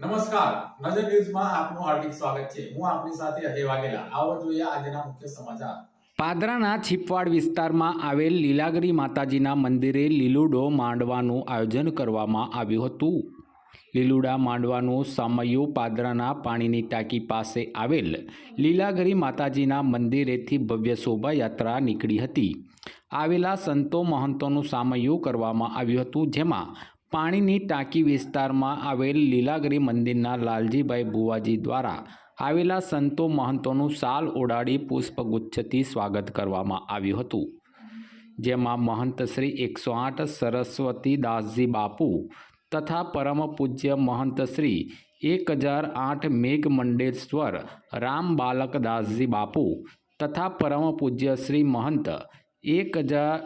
નમસ્કાર. નજર ન્યૂઝમાં આપનું હાર્દિક સ્વાગત છે. હું આપની સાથે અજય વાઘેલા. આવો જોઈએ આજના મુખ્ય સમાચાર. પાદરાના છીપવાડ વિસ્તારમાં આવેલ લીલાગરી માતાજીના મંદિરે લીલુડો માંડવાનું આયોજન કરવામાં આવ્યું હતું. લીલુડા માંડવાનું સામયું પાદરાના પાણીની ટાંકી પાસે આવેલ લીલાગરી માતાજીના મંદિરેથી ભવ્ય શોભાયાત્રા નીકળી હતી. આવેલા સંતો મહંતોનું સામયું કરવામાં આવ્યું હતું, જેમાં પાણીની ટાંકી વિસ્તારમાં આવેલ લીલાગરી મંદિરના લાલજીભાઈ બુવાજી દ્વારા આવેલા સંતો મહંતોનું સાલ ઓડાડી પુષ્પગુચ્છથી સ્વાગત કરવામાં આવ્યું હતું. જેમાં મહંત શ્રી એકસો આઠ સરસ્વતી દાસજી બાપુ તથા પરમ પૂજ્ય મહંત શ્રી એક હજાર આઠ મેઘ મંડેશ્વર રામ બાલક દાસજી બાપુ તથા પરમ પૂજ્ય શ્રી મહંત એક હજાર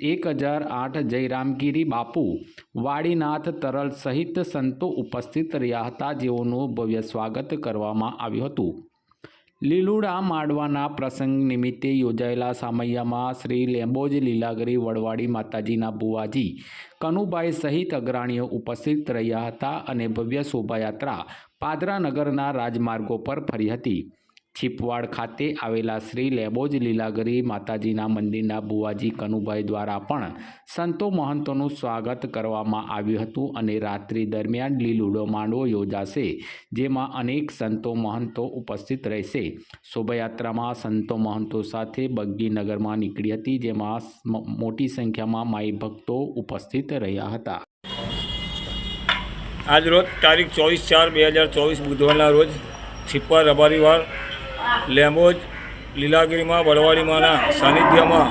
એક હજાર આઠ જયરામગીરી બાપુ વાડીનાથ તરલ સહિત સંતો ઉપસ્થિત રહ્યા હતા જેઓનું ભવ્ય સ્વાગત કરવામાં આવ્યું હતું લીલુડા માડવાના પ્રસંગ નિમિત્તે યોજાયેલા સામૈયામાં શ્રી લેમ્બોજ લીલાગરી વડવાડી માતાજીના બુવાજી કનુભાઈ સહિત અગ્રણીઓ ઉપસ્થિત રહ્યા હતા અને ભવ્ય શોભાયાત્રા પાદરા નગરના રાજમાર્ગો પર ફરી હતી. છીપવાડ ખાતે આવેલા શ્રી લેબોજ લીલાગરી માતાજીના મંદિરના બુવાજી કનુભાઈ દ્વારા પણ સંતો મહંતોનું સ્વાગત કરવામાં આવ્યું હતું અને રાત્રિ દરમિયાન લીલુડો માંડવો યોજાશે, જેમાં અનેક સંતો મહંતો ઉપસ્થિત રહેશે. શોભાયાત્રામાં સંતો મહંતો સાથે બગ્ગી નગરમાં નીકળી હતી, જેમાં મોટી સંખ્યામાં માઈ ભક્તો ઉપસ્થિત રહ્યા હતા. આજ રોજ તારીખ ચોવીસ ચાર બે હજાર ચોવીસ બુધવારના રોજ છીપવા રબારીવાડ લેમ્બોજ લીલાગીરીમાં, બળવાડીમાંના સાનિધ્યમાં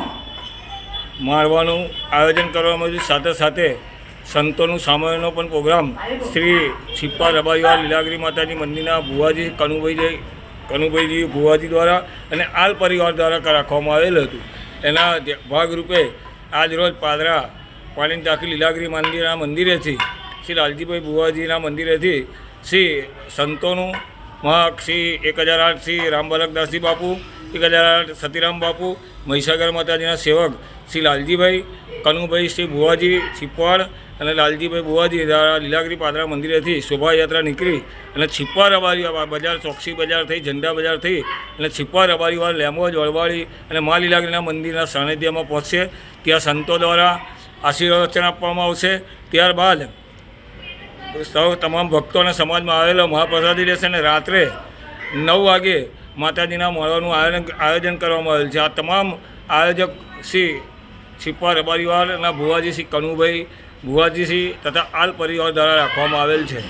મારવાનું આયોજન કરવામાં આવ્યું સાથે સાથે સંતોનું સામાયણનો પણ પ્રોગ્રામ શ્રી છિપ્પા રબારીવાડ લીલાગીરી માતાજી મંદિરના ભુવાજી કનુભાઈજી કનુભાઈજી ભુવાજી દ્વારા અને આલ પરિવાર દ્વારા રાખવામાં આવેલ હતું. એના ભાગરૂપે આજરોજ પાદરા પાણી ટાંકી લીલાગીરી મંદિરના મંદિરેથી શ્રી લાલજીભાઈ ભુવાજીના મંદિરેથી શ્રી સંતોનું મહા શ્રી એક હજાર આઠ શ્રી રામબાલકદાસજી બાપુ એક હજાર આઠ સતીરામ બાપુ, મહીસાગર માતાજીના સેવક શ્રી લાલજીભાઈ, કનુભાઈ શ્રી ભુવાજી છીપવાડ અને લાલજીભાઈ દ્વારા લીલાગીરી પાદરા મંદિરેથી શોભાયાત્રા નીકળી અને છીપવા રબારી બજાર, ચોકસી બજાર થઈ, ઝંડા બજાર થઈ અને છીપવા રબારીવાર લેમોજ, વળવાળી અને મા લીલાગીરીના મંદિરના સાનિધ્યમાં પહોંચશે. ત્યાં સંતો દ્વારા આશીર્વચન આપવામાં આવશે. ત્યારબાદ સૌ તમામ ભક્તોને સમાજમાં આવેલો મહાપ્રસાદી રહેશે અને રાત્રે નવ વાગે માતાજીના મળવાનું આયોજન આયોજન કરવામાં આવેલ છે. આ તમામ આયોજક શ્રી છીપા રબારીવાળના ભુવાજી શ્રી કનુભાઈ ભુવાજી શ્રી તથા આલ પરિવાર દ્વારા રાખવામાં આવેલ છે.